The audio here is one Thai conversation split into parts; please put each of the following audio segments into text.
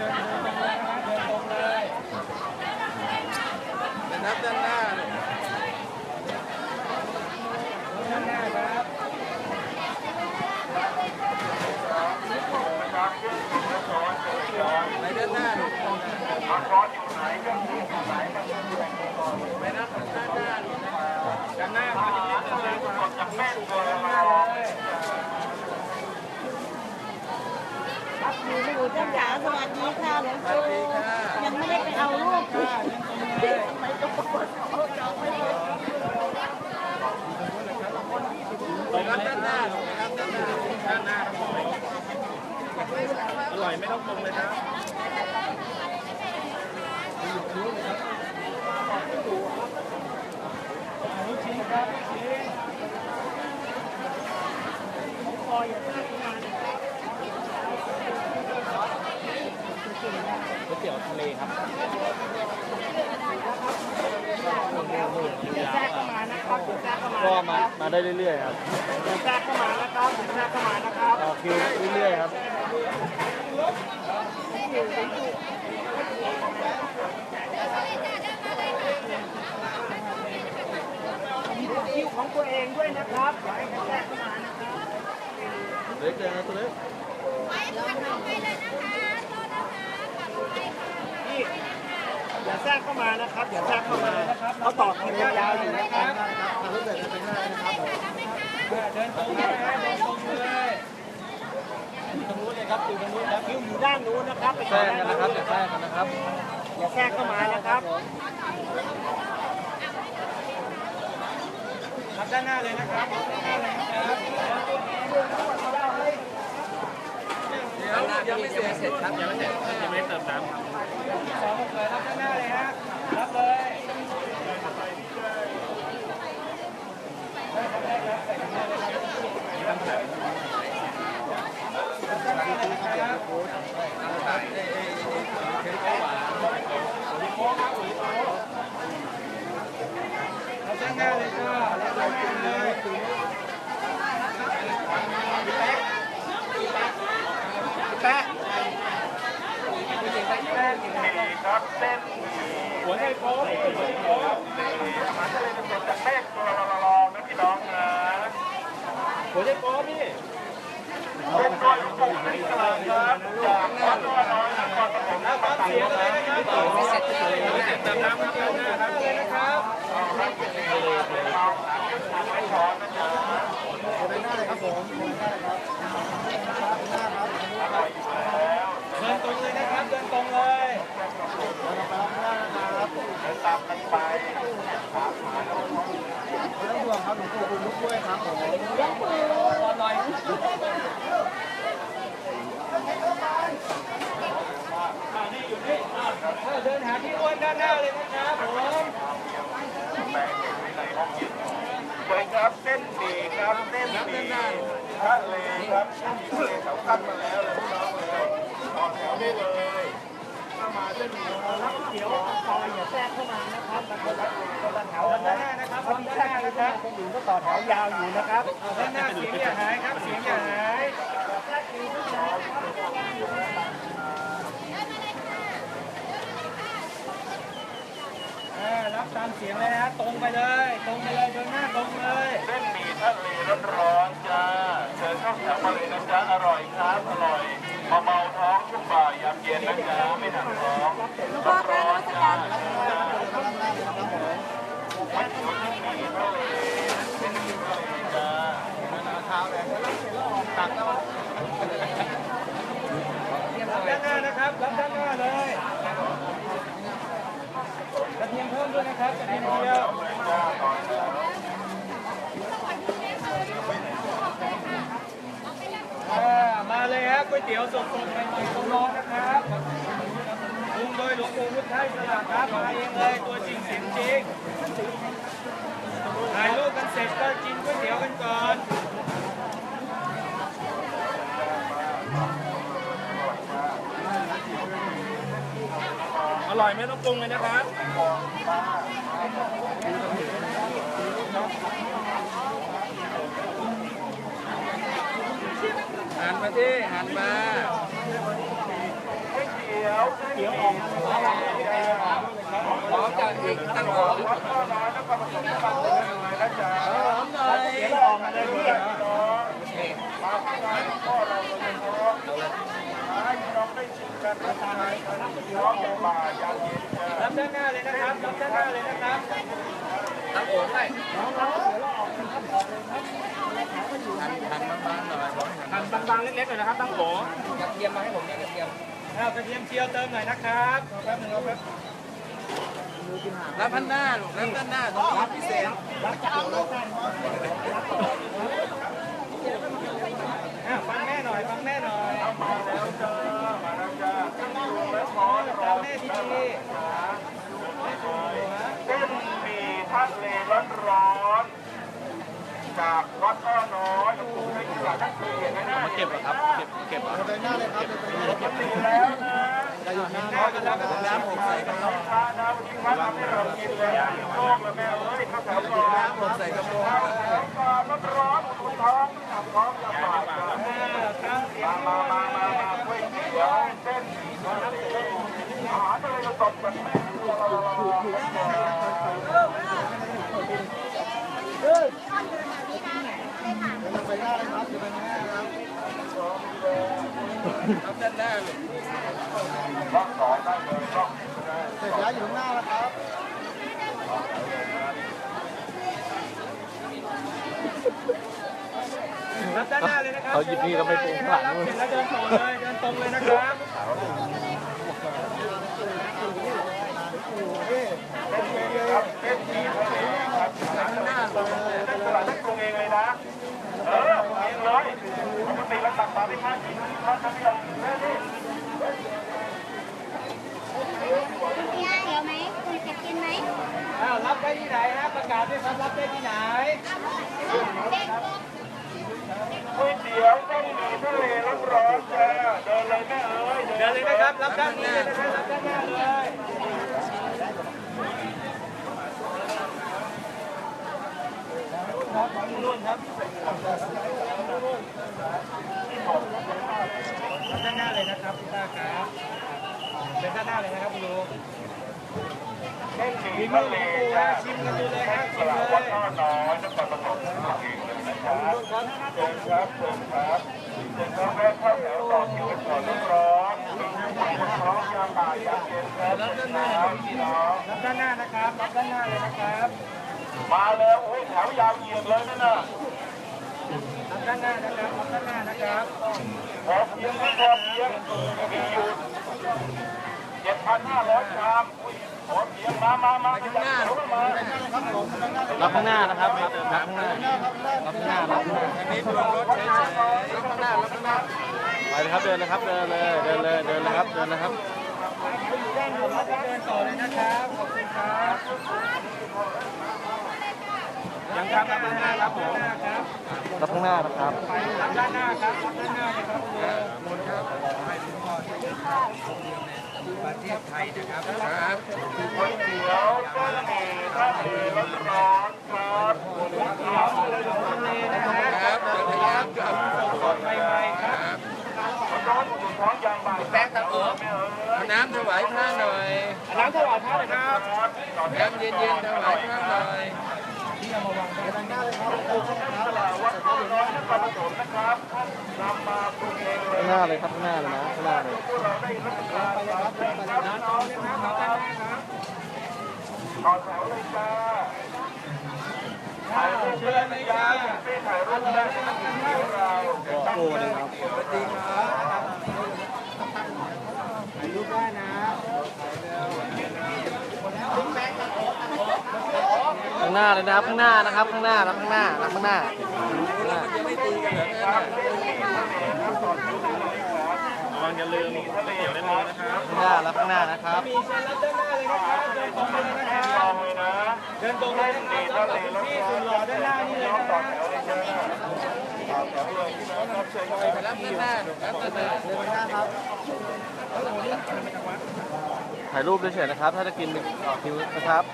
ชิญเดินตรงเลยนะครับเดินตรงเลยนับด้านหน้าด้านหน้าครับไปด้านหน้าลูกไปนะด้านหน้าด้านหน้าครับด้านหน้าครับจากแม่ตัวเรา ครับหนูหนูจ้าจ๋าสวัสดีค่ะหลวงปู่ยังไม่ได้ไปเอารูปค่ะเดินตรงเลยทำไมต้องปวดเขาจองไม่หมดไปครับด้านหน้าลูกนะครับด้านหน้าด้านหน้าครับผมอร่อยไม่ต้องปรุงเลยครับลูกชิ้นครับลูกชิ้น คอยอย่างนี้มา ก๋วยเตี๋ยวทะเลครับเดี๋ยวแทรกเข้ามานะครับเดี๋ยวแทรกเข้ามาก็นะคมารับมาได้เรื่อยๆครับเดี๋ยวแทรกเข้ามานะครับเดี๋ยวแทรกเข้ามานะครับต่อคิวเรื่อยๆครับมีคิวของตัวเองด้วยนะครับอย่าให้แทรกเข้ามานะครับเล็กเลยนะตัวเล็กนี่ อย่าแทรกเข้ามานะครับ อย่าแทรกเข้ามานะครับเขาต่อคิวยาวๆอยู่นะครับเดินตรงเลยนะเดินตรงเลยตรงนู้นเลยครับอยู่ตรงนู้นครับคิวอยู่ด้านนู้นนะครับไปแทรกกันนะครับอย่าแทรกกันนะครับอย่าแทรกเข้ามานะครับครับด้านหน้าเลยนะครับด้านหน้าเลยนะครับเดี๋ยวยัง ไม่เสร็จครับยังไม่เสร็จยังไม่เติมน้ำครับสองเลยรับด้านหน้าเลยฮะรับเลยเอาด้านหน้าเลยจ้าแล้วด้านหน้าเลยแปะแปะ ครับเส้นหัวใจโป๊ะหัวใจโป๊ะอาหารทะเลสดๆจากแม่ตัวละลองนะพี่น้องนะหัวใจโป๊ะพี่เป็นก้อยกุ้งนี่กลางครับจากวัดตัวน้อยนครปฐมแล้วมาฟังตักเสียเลยนะครับไม่เสร็จเลยไม่เสร็จเติมน้ำครับเติมน้ำครับเลยนะครับไม่ช้อนนะจ๊ะเดินตรงเลยนะครับเดินตรงเลย เดินตามกันไปเดินหาที่อ้วนด้านหน้าเลยนะครับผมไปครับเส้นหมี่ครับเส้นหมี่ทะเลครับเส้นดีเขาคัดมาแล้วเลยพี่น้องเลยต่อแถวได้เลยามาเส้นหมี่รับเดี๋ยวซอยอย่าแทรกเข้ามานะครับมันคนละคนละแถวด้านหน้านะครับเขามีด้านแทรหกน้านะครับคนอื่นก็ต่อแถวยาวอยู่นะครับด้านหน้าเสียงอย่าหายครับเสียงอย่าหายรับตามเสียงเลยนะตรงไปเลย ตรงไปเลยเดินหน้าตรงเลยเส้นหมี่ทะเลร้อนๆจ้าเชิญเข้าแถวมาเลยนะจ๊ะอร่อยครับอร่อยมาเมาายยามเย็นนะจ๊ะไม่หนักท้องร้อนๆจ้าจ้าไม่ถึงเส้นหมี่ทะเลเส้นหมี่ทะเลจ้ารับด้านหน้านะครับรับด้านหน้าเลยกระเทียมเพิ่มด้วยนะครับกระเทียมเจียวอ่า มาเลยฮะก๋วยเตี๋ยวสดๆใหม่ๆร้อนๆนะครับปรุงโดยหลวงปู่พุทธไทยสลัดครับมาเองเลยตัวจริงเสียงจริงถ่ายรูปกันเสร็จก็กินก๋วยเตี๋ยวกันก่อนอร่อยไม่ต้องปรุงเลยนะครับหัน มาที่หันมาเขียวเส้นหมี่ทะเลจ้าพร้อมจากอีกตั้งหอมวัดพ่อน้อยนครปฐมเลยนะจ๊ะเดี๋ยวเราออกมาเลยพี่มาที่งานพ่อเราโดยเฉพาะให้พี่น้องได้ชิมกันนะจ๊ะน้องเป็นบ่ายามเย็นจ้ารับด้านหน้าเลยนะครับรับด้านหน้าเลยนะครับ ตั้งโอนได้หั่นบางๆเล็กๆ หน่อยนะครับตั้งโอนกระเทียมมาให้ผมเนี่ยกระเทียมอ้าวกระเทียมเจียวเติมหน่อยนะครับรอแป๊บนึงรอแป๊บรับพันหน้าลูกรับด้านหน้าต้องรับพิเศษอะฟังแม่หน่อยฟังแม่หน่อยมาแล้วจ้ามาแล้วจ้าขึ้นอยู่และขอรฟัองแม่ดีจ้าๆแม่ชูหัวเส้นหมี่ทะเลร้อนๆ จากวัดอ้อน้อยโอ้โหไม่กี่หลักทั้งปีอย่างนั้นนะเก็บเหรอครับ เก็บเก็บเหรอแล้วนะน้ำกันแล้วกันแล้วน้ำผมใส่กระน้องพระนะวันนี้วัดทำให้เรากินเลยโชคล้วแม่เอ้ยข้าวแถวก่อนน้ำผมใส่กระโปรงข้าวแถวก่อนร้อนๆอุ่นท้องทำท้องลำบากจ้ะครับเตรียมามมามามามาก๋วยเตี๋ยวเส้นหมี่ทะเลอาหารทะเลสดแบบแม่ครัว เรารับด้านหน้าลูกล็อกสองได้เลยล็อกเสร็จแล้วอยู่ข้างหน้าแล้วครับรับด้านหน้าเลยนะครับเขาหยิบนี่เราไปปรุงข้างหลังเสร็จแล้วเดินต่อเลยเดินตรงเลยนะครับครับเส้นหมี่ทะเลครับร้านหน้าเลยเส้นตลาดนักปรุงเองเลยนะ เออปรุงเองเลยปกติเราตักมาไม่ค่ากินทอดน้ำยำแม่นี่ พี่เดี๋ยวไหมคุณจะกินไหม อ้าวรับได้ที่ไหนฮะประกาศด้วย ครับรับได้ที่ไหนเด็กก๋วยเตี๋ยวเส้นหมี่ทะเลร้อนๆจ้าเดินเลยแม่เอ้ยเดินเลยนะครับรับด้านนี้เลยนะครับรับด้านหน้าเลยครับของนุ่นครับรับด้านหน้าเลยนะครับคุณตาครับเป็นด้านหน้าเลยนะครับคุณลุงเส้นห มี่มีมืทะอเลมีปูจ้านะชิมกันดูเลยครับชิมเลลาดวัดยน้อยนครปฐมเองเลยนะครับเชิญครับเชิญครับเชิญครับแวะเข้าแถวต่อคิวก่อนร้อนร้อมยามบ่ายยามเย็นครับครับพี่น้องรับด้านหน้านะครับรับด้านหน้าเลยนะครับ มาแล้วโอ้ยแถวยาวเหยียดเลยนั่นน่ะรับด้านหน้านะครับรับด้านหน้านะครับพอเพียงไม่พอเพียงมีอยู่เจ็ดพันห้าร้อยชาม รับข้างหน้านะครับรับรับข้างหน้ารับข้างหน้ารับข้างหน้าอันนี้ปรุงรสเฉยๆรับข้างหน้ารับข้างหน้าไปเลยครับเดินเลยครับเดินเลยเดินเลยเดินเลยครับเดินเลยครับด้านผมเดินต่อเลยนะครับขอบคุณครับยังครับรับด้านหน้าครับด้านหน้าครับรับข้างหน้านะครับรับด้านหน้าครับด้านหน้าเลยครับ ประเทศไทยนะครับครับก๋วยเตี๋ยวเส้นหมี่ทะเลร้อนๆครับทะเลนะฮะครับเดี๋ยวพยายามครับสดใหม่ๆครับร้อนอุ่นท้องยามบ่ายแป้งครับผมแม่เอ้ยเอาน้ำถวายพระหน่อย น้ำถวายพระเลยครับน้ำเย็นๆถวายพระหน่อย ตลาดวัดอ้อน้อยนครปฐมนะครับท่านนำมาปรุงเองเลยข้างหน้าเลยครับข้างหน้าเลยนะข้างหน้าเลยพวกเราได้รับประทานครับเชิญครับน้องนะครับต่อแถวเลยจ้าถ่ายรูปเพื่อนเลยจ้าไปถ่ายรูปได้ที่เราตั้งเลยครับสวัสดีครับ ข้างหน้าเลยนะครับข้างหน้านะครับข้างหน้ารับข้างหน้ารับข้างหน้าระวังอย่าลืมทะเลอย่าลืมนะครับข้างหน้ารับข้างหน้านะครับมีเชิญรับด้านหน้าเลยนะครับเดินตรงเลยนะคลรัอบงเลยนะเดินตรงเลยนะครับรับจากที่สุดหล่อด้านหน้านี่เลยน้องนะคต่อรับแถวเลยจ้าต่อแถวเลยพี่น้องครับเชิญไปรับด้านหน้าลูกรับด้านหน้า ถ่ายรูปด้วยเฉยนะครับ ถ้าจะกินต่อคิวนะครับ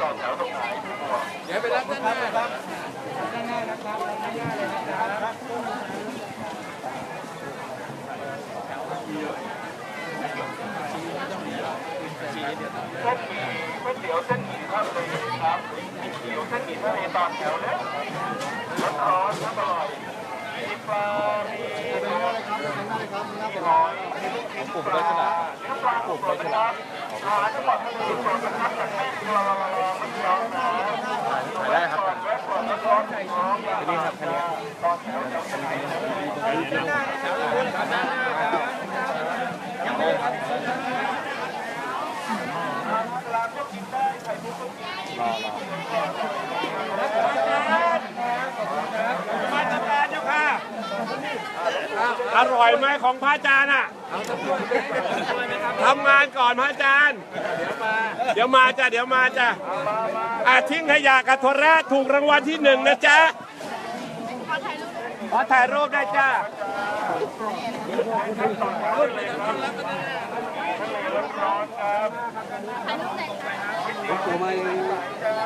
ต่อแถวตรงไหนเดี๋ยวไปรับด้านหน้าครับด้านหน้านะครับด้ายหน้เลยนะครับเส้นหมี่ก๋วยเตี๋ยวเส้นหมี่ทะเลครับมีเตี๋ยวเส้นหมี่ทะเลต่อแถวเลยรสร้อนรสอร่อยมีปลามีเนอเลยครับเนอเลยครับเนื้อย รจังหวัดทะเลสดนะครับจากแม่กลองไม่ยอมนะถ่ายได้ครับแวะก่อนแล้วร้อนใจน้องนี่ครับอนแถวแถวไหนมาตรการเจ้าค่ะอร่อยไหมของพระอาจารย์อะ ทำงานก่อนพระอาจารย์ เดี๋ยวมาจ้ะเดี๋ยวมาจ้ะอาทิ้งขยะกับโทรทัศน์ถูกรางวัลที่หนึ่งนะจ๊ะขอถ่ายรูปได้จ้าถ่ายรูปไหนคะ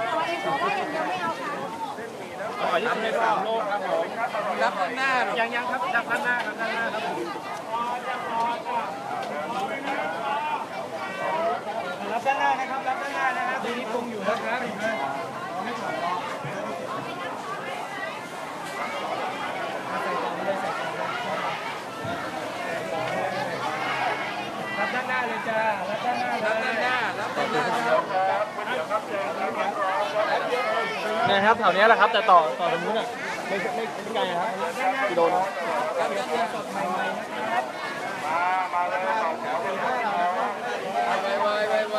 เอาไอ้โฟได้อย่างเดียวไม่เอาค่ะรับในสามโลกครับผมรับด้านหน้าหรอกยังยังครับรับด้านหน้าครับด้านหน้าครับผมรับ ด้านหน้านะครับ รับด้านหน้านะครับทีนี้ปรุงอยู่นะครับรับด้านหน้าเลยจ้า รับด้านหน้าเลรับด้านยหน้ารับด้านหน้านะครับแถวนี้แหละครับ แต่ต่อต่อตรงนู้นอะไม่ไม่ไม่ไกลครับกิโลนะไวไวไวไว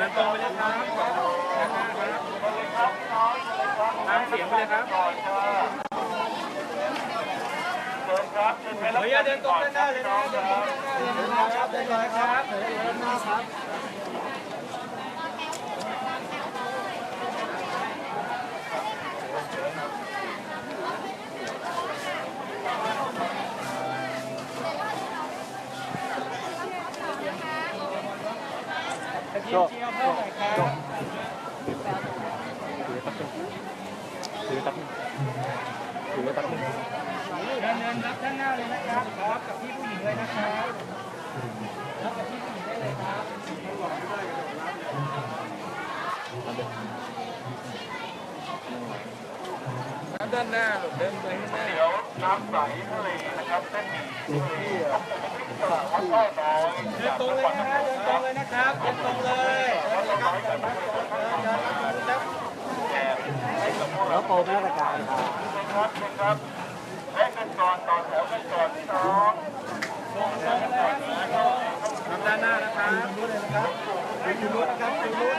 เดินตรงไปเลยครับตามเสียงไปเลยครับ เฮ้ยเดินตรงด้านหน้าเลยนะเดินตรงด้านหน้าเลยนะครับเดินเลยครับเดินด้านหน้าครับตะเจียวเพิ่มหน่อยครับถือตักถือตักเดินเดินรับด้านหน้าเลยนะครับรับกับพี่ผู้หญิงเลยนะครับรับกับพี่ผู้หญิงได้เลยครับรับด้านหน้าหรอกเดินไปข้างหน้าเดี๋ยวน้ำใสทะเลนะครับเส้นหมี่ตลาดวัดอ้อน้อยเดินตรงเลยนะฮะเดินตรงเลยนะครับเดินตรงเลยแล้วโปรมาตรการครับครับนะครับให้ ก่อนต่อแถวกันก่อนพี่น้องรับด้านหน้านะครับดูเลยนะครับดูรู้นะครับดูรู้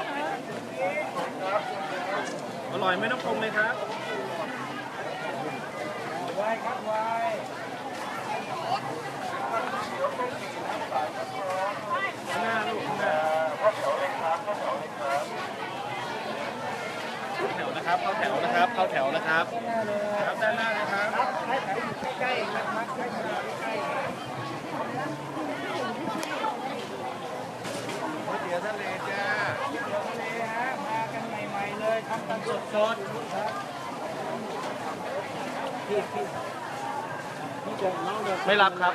อร่อยไม่ต้องปรุงเลยครับไวครับไวหน้าลูกหน้าเข้าแถวนะครับ เข้าแถวนะครับ เข้าแถวนะครับ เข้าแถวนะครับครับด้านหน้านะครับใกล้ๆนะครับใกล้ๆก๋วยเตี๋ยวทะเลจ้าก๋วยเตี๋ยวทะเลฮะ มากันใหม่ๆเลยทำกันสดๆครับไม่รับครับ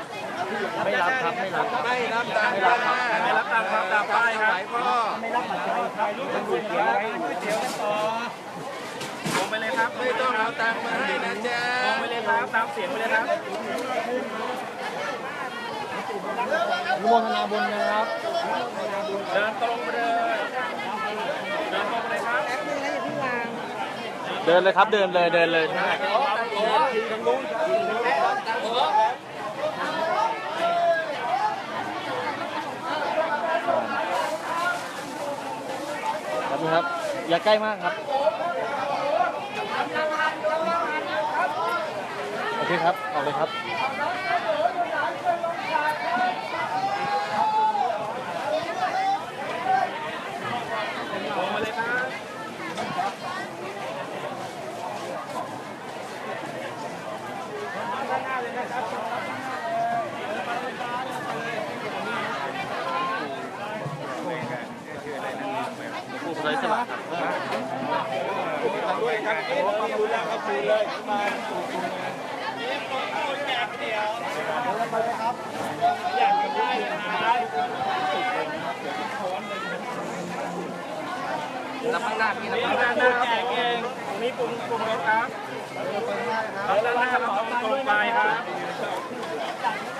ไม่รับครับ ไม่รับ ไม่รับตามด้านหน้าไม่รับตามครับตามป้ายครับไม่รับปัจจัยถ่ายรูปกันก๋วยเตี๋ยวก๋วยเตี๋ยวกันต่อลงไปเลย ครับไม่ต้องเอาตังค์มาให้นะจ๊ะลงไปเลยครับตามเสียงไปเลยครับนุโมทนาบุญนะครับ เดินตรงไปเลยเดินตรงไปเลยครับเดินเลยครับเดินเลยเดินเลยครับครับอย่าใกล้มากครับ โอ เคครับเอาเลยครับ ไร้สละครับ ด้วยครับขอบคุณแล้วขอบคุณเลยมา รับข้างหน้าพี่รับ นี่ ข้างห ด้า น้าน หน้าแจกเองตรงนี้ปรุงปรุงรสครับแล้วด้านหน้าเรามองตรงไปครับ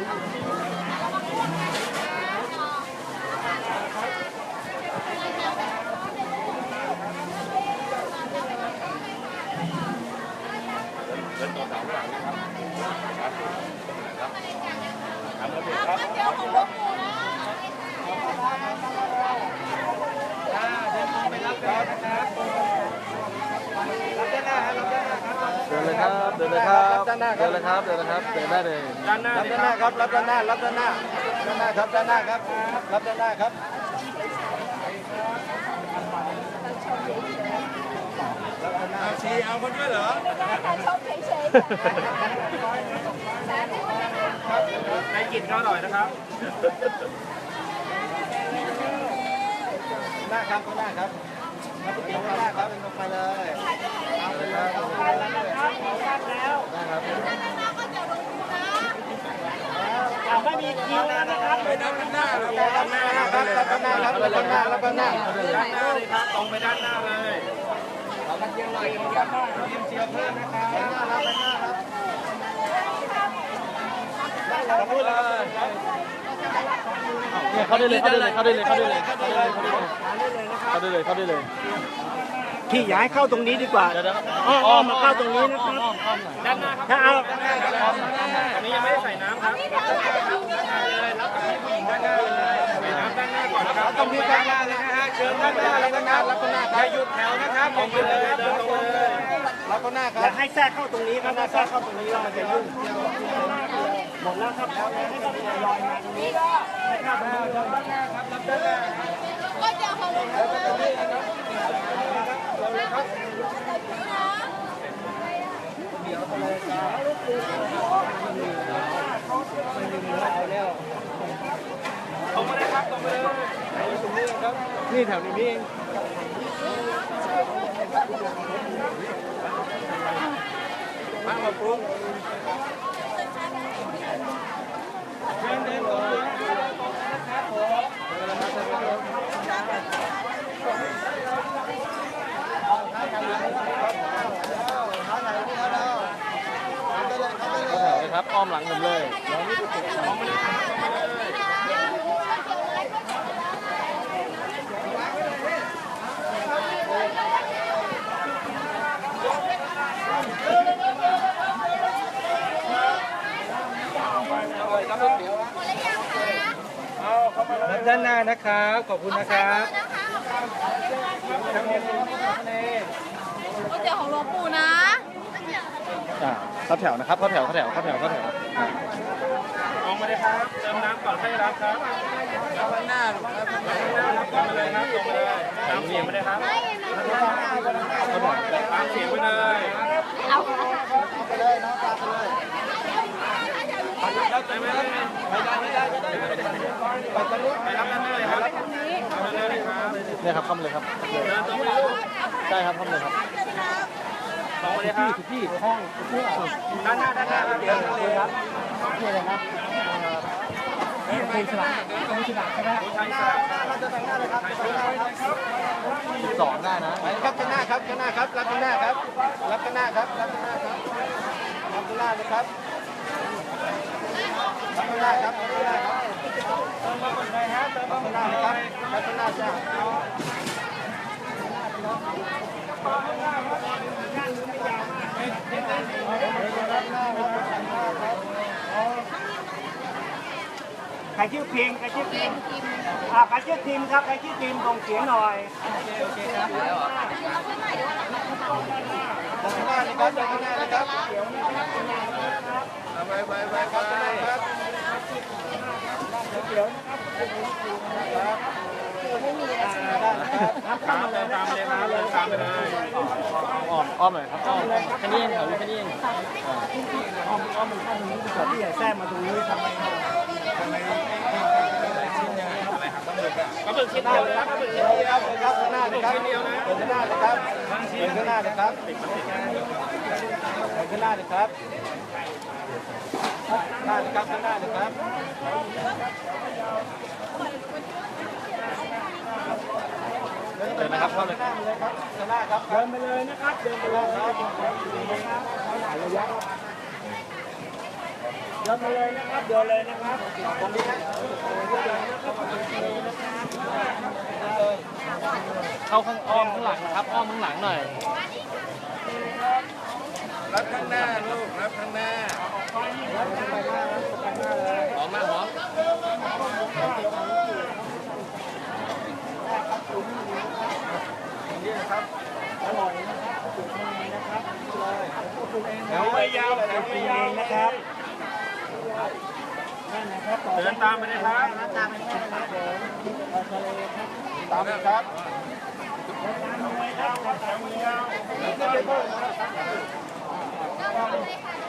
ยวของหลวงปู่นะเดิน เลยครับ เดินเลยครับ เดินเลยครับ เดินเลยครับ เดินได้เลยด้านหน้ารับเลยด้านหคน้ารับครับ รับด้านหน้า รับด้านหน้า ด้านหน้าครับ ด้านหน้าครับ รับด้านหน้าครับเอาชีเอาคนด้วยเหรอการชมเฉยในกลิ่นก็อร่อยนะครับหน้าครับข้างหน้าครับรับาครับขอบคุณเนี่ยเข้าได้เลยเข้าได้เลยเข้าได้เลยเข้าได้เลยเข้าได้เลยเข้าได้เลยเข้าได้เลยพี่ย้ายเข้าตรงนี้ดีกว่าเดี๋ยวเดี๋ยวอ้อมมาเข้าตรงนี้นะครับด้านหน้าครับถ้าเอาอันนี้ยังไม่ได้ใส่น้ำครับ ครับตรงนี้ด้านหน้าเลยนะฮะเชิญด้านหน้ารับด้านหน้ารับด้านหน้าคอย่ารับหยุดแถวนะครับตรงไปเลยเดินตรงเลยรับด้านหน้าครับให้แทรกเข้าตรงนี้ครับแทรกเข้าตรงนี้แล้วมันจะยุ่งหมดแล้วครับแล้วให้เราลอยมาตรงนี้ครับแล้วก็เดี๋ยวของหลวงปู่นะ ตรงไปเลยครับตรงไปเลยนี่แถวนี้เองมามาปรุงเข้าแถวเลยครับอ้อมหลังผมเลย ด้านหน้านะครับ ขอบคุณนะครับก็เดี๋ยวของหลวงปู่นะอ่าเข้าแถวนะครับเข้าแถวเข้าแถวเข้าแถวเข้าแถวอ่ามองมาเลยครับเติมน้ำก่อนให้รับครับรับด้านหน้าลูกครับรับก่อนมาเลยครับตรงไปเลยตามเสียงไปเลยครับตามเสียงไปเลยเอาไปเลยน้องตามไปเลย เลยครับรันหน้าเลยครับเนี่ยครับเข้ามาเลยครับเดินตรงไปเลยใช่ครับเข้ามาเลยครับตรงเลยครับพี่ห้องด้านหน้าด้านหน้าครับเดี๋ยวเลยครับเพลงฉลาดเพลงฉลาดใช่ไหมใช่ใช่เราจะแต่งหน้าเลยครับแต่งหน้าครับสอนได้นะครับข้างหน้าครับข้างหน้าครับรับข้างหน้าครับรับข้างหน้าครับรับข้างหน้าครับรับข้างหน้าเลยครับรับข้างหน้าครับรับข้างหน้าครับ เติมมาหมดเลยฮะเติมมา รับ หม ข้า ด งห เล น้าย เลยครับรับข้างหน้าจ้า เใค รชื่อพิมพ์ใครชื่อพิมพ์อ่าใครชื่อทีมครับใครชื่อทีมส่งเสียงหน่อยตามเลยตามเลยครับตามไปเลยอ้อมอ้อมหน่อยครับอ้อมแค่นี้เองแถวนี้แค่นี้เองอ้อมอ้อมมันเข้าตรงนี้ดีกว่าพี่ใหญ่แทรกมาตรงนี้ทำไม ปลาหมึกชิ้นเดียวเลยครับปลาหมึกชิ้นเดียวครับข้างหน้าเลยครับชิ้นเดียวนะข้างหน้าเลยครับข้างหน้าเลยครับข้างหน้าเลยครับข้างหน้าเลยครับข้างหน้าเลยครับเดินนะครับเข้าเลยข้างหน้าครับเดินไปเลยนะครับเดินไปเลยครับเดินไปเลยนะครับเดินเลยนะครับตรงนี้นะเข้าข้างอ้อมข้างหลังครับอ้อมข้างหลังหน่อยรับข้างหน้าลูกรับข้างหน้าหอมมาหอมแถวไม่ยาวแถวเอไม่ยาวงนะครับเดินตามไปเลยครับตามไปนะครับผมทะ เดินตามไปเลยครับตามไปเลยครับตามไปครับ